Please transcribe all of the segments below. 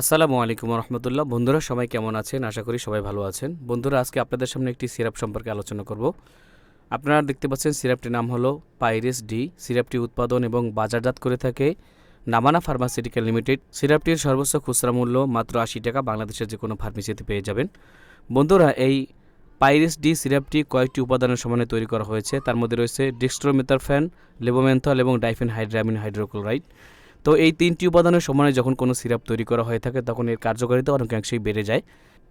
আসসালামু আলাইকুম রহমতুল্লাহ বন্ধুরা, সবাই কেমন আছেন? আশা করি সবাই ভালো আছেন। বন্ধুরা, আজকে আপনাদের সামনে একটি সিরাপ সম্পর্কে আলোচনা করব। আপনারা দেখতে পাচ্ছেন সিরাপটির নাম হলো পাইরেস ডি। সিরাপটি উৎপাদন এবং বাজারজাত করে থাকে নামানা ফার্মাসিউটিক্যাল লিমিটেড। সিরাপটির সর্বোচ্চ খুচরা মূল্য মাত্র আশি টাকা। বাংলাদেশের যে কোনো ফার্মেসিতে পেয়ে যাবেন। বন্ধুরা, এই পাইরেস ডি সিরাপটি কয়েকটি উপাদানের সমানে তৈরি করা হয়েছে। তার মধ্যে রয়েছে ডিক্সট্রোমেথারফ্যান লেবোমেন্থল এবং ডাইফেন হাইড্রামিন হাইড্রোক্লোরাইড। তো এই তিনটি উপাদানের সমানে যখন কোনো সিরাপ তৈরি করা হয়ে থাকে, তখন এর কার্যকারিতা অনেকাংশেই বেড়ে যায়।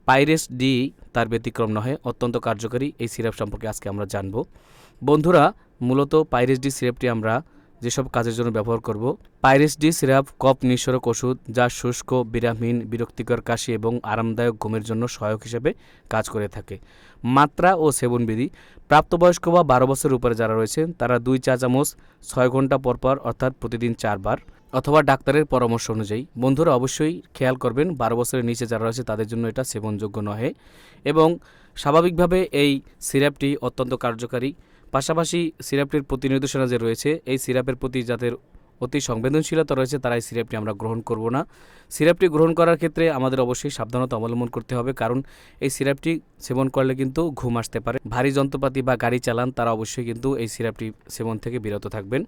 পাইরেস ডি তার ব্যতিক্রম নহে অত্যন্ত কার্যকারী এই সিরাপ সম্পর্কে আজকে আমরা জানব। বন্ধুরা, মূলত পাইরেস ডি সিরাপটি আমরা যেসব কাজের জন্য ব্যবহার করব, পাইরেস ডি সিরাপ কপ নিঃসরক ওষুধ যা শুষ্ক, বিরামহীন, বিরক্তিকর কাশি এবং আরামদায়ক ঘুমের জন্য সহায়ক হিসেবে কাজ করে থাকে। মাত্রা ও সেবনবিধি প্রাপ্তবয়স্ক বা বারো বছরের উপরে যারা রয়েছেন, তারা দুই চা চামচ ছয় ঘণ্টা পর পর, অর্থাৎ প্রতিদিন চারবার অথবা ডাক্তারের পরামর্শ অনুযায়ী। বন্ধুরা অবশ্যই খেয়াল করবেন, বারো বছরের নিচে যারা রয়েছে তাদের জন্য এটা সেবনযোগ্য নহে এবং স্বাভাবিকভাবে এই সিরাপটি অত্যন্ত কার্যকারী। পাশাপাশি সিরাপটির প্রতি নির্দেশনা যে রয়েছে, এই সিরাপের প্রতি যাদের অতি সংবেদনশীলতা রয়েছে তারা এই সিরাপটি আমরা গ্রহণ করব না। সিরাপটি গ্রহণ করার ক্ষেত্রে আমাদের অবশ্যই সাবধানতা অবলম্বন করতে হবে কারণ এই সিরাপটি সেবন করলে কিন্তু ঘুম আসতে পারে। ভারী যন্ত্রপাতি বা গাড়ি চালান তারা অবশ্যই কিন্তু এই সিরাপটি সেবন থেকে বিরত থাকবেন।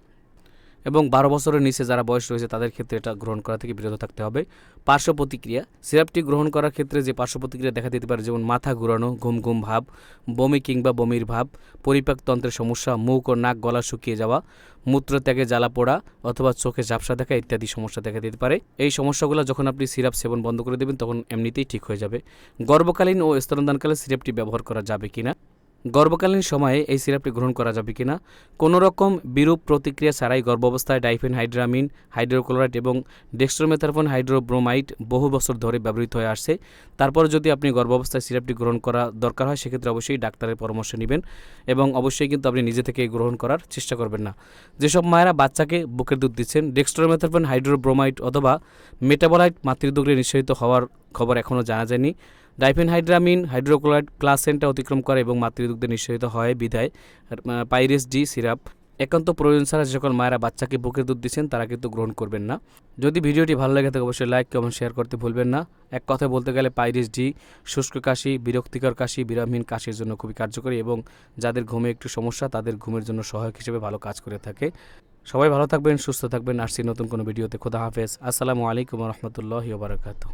এবং বারো বছরের নিচে যারা বয়স রয়েছে, তাদের ক্ষেত্রে এটা গ্রহণ করা থেকে বিরত থাকতে হবে। পার্শ্ব প্রতিক্রিয়া, সিরাপটি গ্রহণ করার ক্ষেত্রে যে পার্শ্ব প্রতিক্রিয়া দেখা দিতে পারে, যেমন মাথা ঘুরানো, ঘুম ঘুম ভাব, বমি কিংবা বমির ভাব পরিপাকতন্ত্রের সমস্যা, মুখ ও নাক গলা শুকিয়ে যাওয়া, মূত্রত্যাগে জ্বালা পোড়া অথবা চোখে ঝাপসা দেখা ইত্যাদি সমস্যা দেখা দিতে পারে। এই সমস্যাগুলো যখন আপনি সিরাপ সেবন বন্ধ করে দেবেন, তখন এমনিতেই ঠিক হয়ে যাবে। গর্ভকালীন ও স্তনদানকালে সিরাপটি ব্যবহার করা যাবে কিনা? গর্ভকালীন সময়ে এই সিরাপটি গ্রহণ করা যাবে কিনা? কোনো রকম বিরূপ প্রতিক্রিয়া ছাড়াই গর্ভাবস্থায় ডাইফেন হাইড্রামিন, হাইড্রোক্লোরাইড এবং ডেক্সট্রোমেথারফোন হাইড্রোব্রোমাইড বহু বছর ধরে ব্যবহৃত হয়ে আসছে। তারপর যদি আপনি গর্ভাবস্থায় সিরাপটি গ্রহণ করা দরকার হয়, সেক্ষেত্রে অবশ্যই ডাক্তারের পরামর্শ নেবেন এবং অবশ্যই কিন্তু আপনি নিজে থেকে গ্রহণ করার চেষ্টা করবেন না। যেসব মায়েরা বাচ্চাকে বুকের দুধ দিচ্ছেন, ডেক্সট্রোমেথারফোন হাইড্রোব্রোমাইড অথবা মেটাবলাইট মাতৃদুগ্ধে নিঃসরিত হওয়ার খবর এখনও জানা যায়নি। ডাইফেনহাইড্রামিন হাইড্রোক্লোরাইড ক্লাসেন্টা অতিক্রম করে এবং মাতৃদুগ্ধে নিঃসরিত হয় বিধায় পাইরেস ডি সিরাপ। একান্ত প্রয়োজন ছাড়া যে সকল মায়েরা বাচ্চাকে বুকের দুধ দিচ্ছেন, তারা কিন্তু গ্রহণ করবেন না। যদি ভিডিওটি ভালো লাগে থাকে অবশ্যই লাইক কমেন্ট শেয়ার করতে ভুলবেন না। এক কথায় বলতে গেলে পাইরেস ডি শুষ্ক কাশি, বিরক্তিকর কাশি, বিরামহীন কাশির জন্য খুবই কার্যকরী এবং যাদের ঘুমে একটু সমস্যা, তাদের ঘুমের জন্য সহায়ক হিসেবে ভালো কাজ করে থাকে। সবাই ভালো থাকবেন, সুস্থ থাকবেন। আসছি নতুন কোনো ভিডিওতে। খোদা হাফেজ। আসসালামু আলাইকুম রহমতুল্লাহ বারকাতু